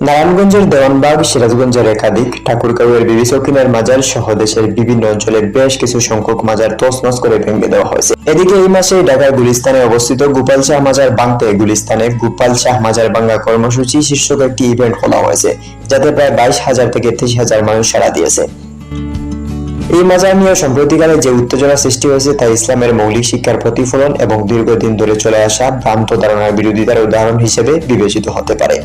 নারায়ণগঞ্জের দেওয়ানবাগ, সিরাজগঞ্জের একাধিক, ঠাকুরগাঁওয়ের বিবি চৌকিনার মাজার সহ দেশের বিভিন্ন অঞ্চলে বেশ কিছু সংখ্যক মাজার তছনছ করে ভেঙে দেওয়া হয়েছে। এদিকে এই মাসে ঢাকার গুলিস্তানে অবস্থিত গোপাল শাহ মাজার বাংতে গুলিস্তানে গোপাল শাহ মাজার বাংলা কর্মসূচি শীর্ষক একটি ইভেন্ট খোলা হয়েছে, যাতে প্রায় বাইশ হাজার থেকে তেইশ হাজার মানুষ সাড়া দিয়েছে। এই মাজার নিয়ে সম্প্রতিকালে যে উত্তেজনা সৃষ্টি হয়েছে তা ইসলামের মৌলিক শিক্ষার প্রতিফলন এবং দীর্ঘদিন ধরে চলে আসা ভ্রান্ত ধারণার বিরোধিতার উদাহরণ হিসেবে বিবেচিত হতে পারে।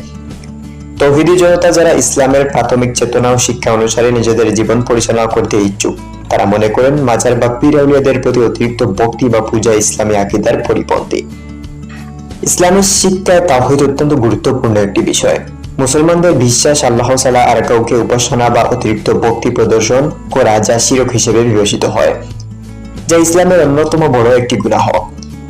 তৌহিদি জনতা যারা ইসলামের প্রাথমিক চেতনা ও শিক্ষা অনুসারে নিজেদের জীবন পরিচালনা করতে ইচ্ছুক, তারা মনে করেন মাজার বা পীর আউলিয়াদের প্রতি অতিরিক্ত ভক্তি বা পূজা ইসলামী আকিদার পরিপন্থী। ইসলামের শিক্ষায় তাওহিদ অত্যন্ত গুরুত্বপূর্ণ একটি বিষয়। মুসলমানদের বিশ্বাস আল্লাহ সালা আর কাউকে উপাসনা বা অতিরিক্ত ভক্তি প্রদর্শন করা যা শিরক হিসেবে বিবেচিত হয়, যা ইসলামের অন্যতম বড় একটি গুনাহ।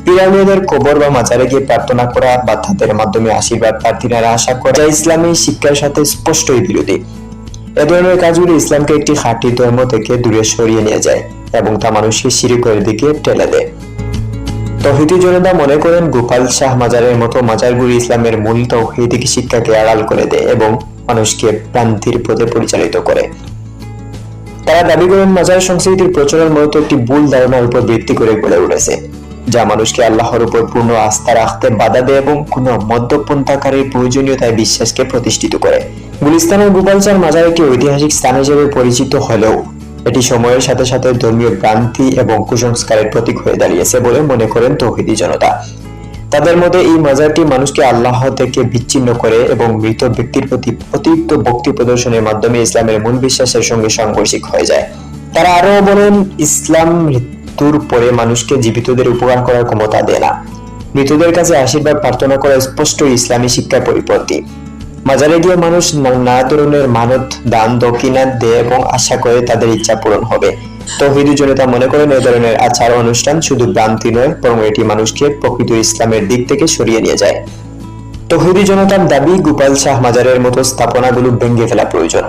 পিরামিডের কবর বা মাজারে গিয়ে প্রার্থনা করা বা তাদের মাধ্যমে আশীর্বাদ প্রার্থীরা আশা করা যা ইসলামী শিক্ষার সাথে স্পষ্টই বিরোধী। এ ধরনের কাজগুলি ইসলামকে একটি খাঁটি ধর্ম থেকে দূরে সরিয়ে নিয়ে যায় এবং তা মানুষকে শিরিকের দিকে ঠেলে দেয়। তহিদি জনতা মনে করেন গোপাল শাহ মাজারের মতো মাজারগুলি ইসলামের মূল তৌহিদিক শিক্ষাকে আড়াল করে দেয় এবং মানুষকে প্রান্তির পথে পরিচালিত করে। তারা দাবি করেন মাজার সংস্কৃতির প্রচলন মূলত একটি ভুল ধারণার উপর ভিত্তি করে গড়ে উঠেছে। যা মানুষকে আল্লাহর উপর পূর্ণ আস্থা রাখতে বাধা দেয় এবং কোন মধ্যপন্থাকারীর প্রয়োজনীয়তায় বিশ্বাসকে প্রতিষ্ঠিত করে। গুলিস্তানের গোপালচার মাজার একটি ঐতিহাসিক স্থান হিসেবে পরিচিত হলেও এটি সময়ের সাথে সাথে ধর্মীয় ভ্রান্তি এবং কুসংস্কারের প্রতীক হয়ে দাঁড়িয়েছে বলে মনে করেন তৌহিদি জনতা। তাদের মধ্যে এই মাজারটি মানুষকে আল্লাহ থেকে বিচ্ছিন্ন করে এবং মৃত ব্যক্তির প্রতি অতিরিক্ত ভক্তি প্রদর্শনের মাধ্যমে ইসলামের মূল বিশ্বাসের সঙ্গে সাংঘর্ষিক হয়ে যায়। তারা আরও বলেন, ইসলাম মৃত্যুর পরে মানুষকে জীবিতদের উপকার করার ক্ষমতা দেয় না। মৃতদের কাছে আশীর্বাদ প্রার্থনা করা স্পষ্ট ইসলামী শিক্ষার পরিপন্থী। মাজারে গিয়ে মানুষ নানা ধরনের মানত, দান, দক্ষিণা দেয় এবং আশা করে তাদের ইচ্ছা পূরণ হবে। তৌহিদি জনতা মনে করেন এই ধরনের আচার অনুষ্ঠান শুধু ভ্রান্তি নয়, বরং এটি মানুষকে প্রকৃত ইসলামের দিক থেকে সরিয়ে নিয়ে যায়। তৌহিদি জনতার দাবি, গোপাল শাহ মাজারের মতো স্থাপনাগুলো ভেঙে ফেলা প্রয়োজন।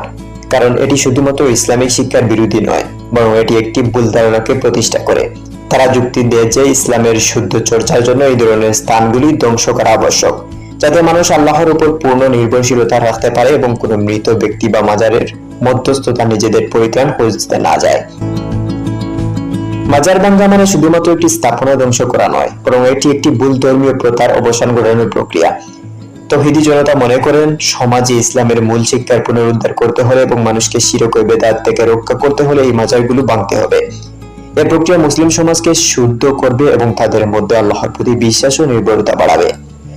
কারণ এটি শুধুমাত্র ইসলামিক শিক্ষার বিরোধী নয়। বরং এটি একটি ভুল ধারণাকে প্রতিষ্ঠা করে। তারা যুক্তি দেয় যে ইসলামের শুদ্ধ চর্চার জন্য এই ধরনের স্থানগুলি ধ্বংস করা আবশ্যক, যাতে মানুষ আল্লাহর উপর পূর্ণ নির্ভরশীলতা রাখতে পারে এবং কোনো মৃত ব্যক্তি বা মাজারের মধ্যস্থতা নিজেদের পরিত্রাণ খুঁজতে না যায়। মাজার ভাঙ্গা মানে শুধুমাত্র একটি স্থাপনা ধ্বংস করা নয়, বরং এটি একটি ভুল ধর্মীয় প্রথার অবসান ঘটানোর প্রক্রিয়া। তহিদি জনতা মনে করেন, সমাজে ইসলামের মূল শিক্ষার পুনরুদ্ধার করতে হলে এবং মানুষকে শিরক বেদাত থেকে রক্ষা করতে হলে এই মাজারগুলো ভাঙতে হবে। এ প্রক্রিয়া মুসলিম সমাজকে শুদ্ধ করবে এবং তাদের মধ্যে আল্লাহর প্রতি বিশ্বাস ও নির্ভরতা বাড়াবে।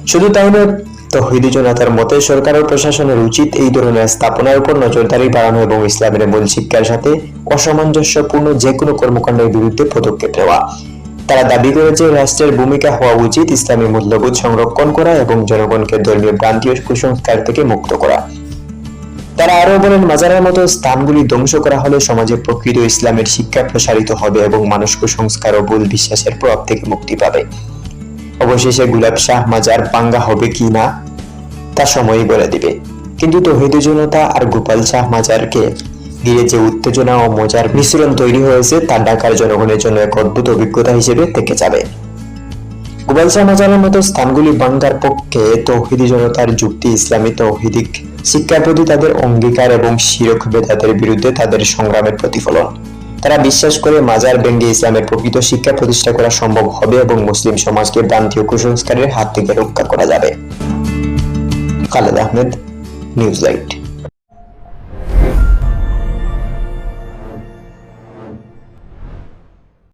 শুধু তাই নয়, তহিদি জনতার মতে সরকার ও প্রশাসনের উচিত এই ধরনের স্থাপনার উপর নজরদারি বাড়ানো এবং ইসলামের মূল শিক্ষার সাথে অসামঞ্জস্যপূর্ণ যে কোনো কর্মকাণ্ডের বিরুদ্ধে পদক্ষেপ নেওয়া। তারা দাবি করেছে, রাষ্ট্রের ভূমিকা হওয়া উচিত ইসলামী মূল্যবোধ সংরক্ষণ করা এবং জনগণকে ধর্মীয় ভ্রান্তি ও কুসংস্কার থেকে মুক্ত করা। তারা আরও বলেন, মাজারের মতো স্থানগুলি ধ্বংস করা হলে সমাজে প্রকৃত ইসলামের শিক্ষা প্রসারিত হবে এবং মানুষ কুসংস্কার ও ভুল বিশ্বাসের প্রভাব থেকে মুক্তি পাবে। অবশেষে গুলাব শাহ মাজার পাঙ্গা হবে কি না, তা সময়ই বলে দিবে। কিন্তু তহিদু জনতা আর গোপাল শাহ মাজারকে ঘিরে যে উত্তেজনা ও মজার মিশ্রণ তৈরি হয়েছে, তা ঢাকার জনগণের জন্য এক অদ্ভুত অভিজ্ঞতা হিসেবে থেকে যাবে। শাহ মাজারের মতো স্থানগুলি বাংলার পক্ষে তৌহিদি জনতার যুক্তি, ইসলামী তৌহিদিক শিক্ষার প্রতি তাদের অঙ্গীকার এবং শিরক বেদাতের বিরুদ্ধে তাদের সংগ্রামের প্রতিফলন। তারা বিশ্বাস করে মাজার ব্যঙ্গে ইসলামের প্রকৃত শিক্ষা প্রতিষ্ঠা করা সম্ভব হবে এবং মুসলিম সমাজকে ভ্রান্তি ও কুসংস্কারের হাত থেকে রক্ষা করা যাবে। Khaled Ahmed, News Light.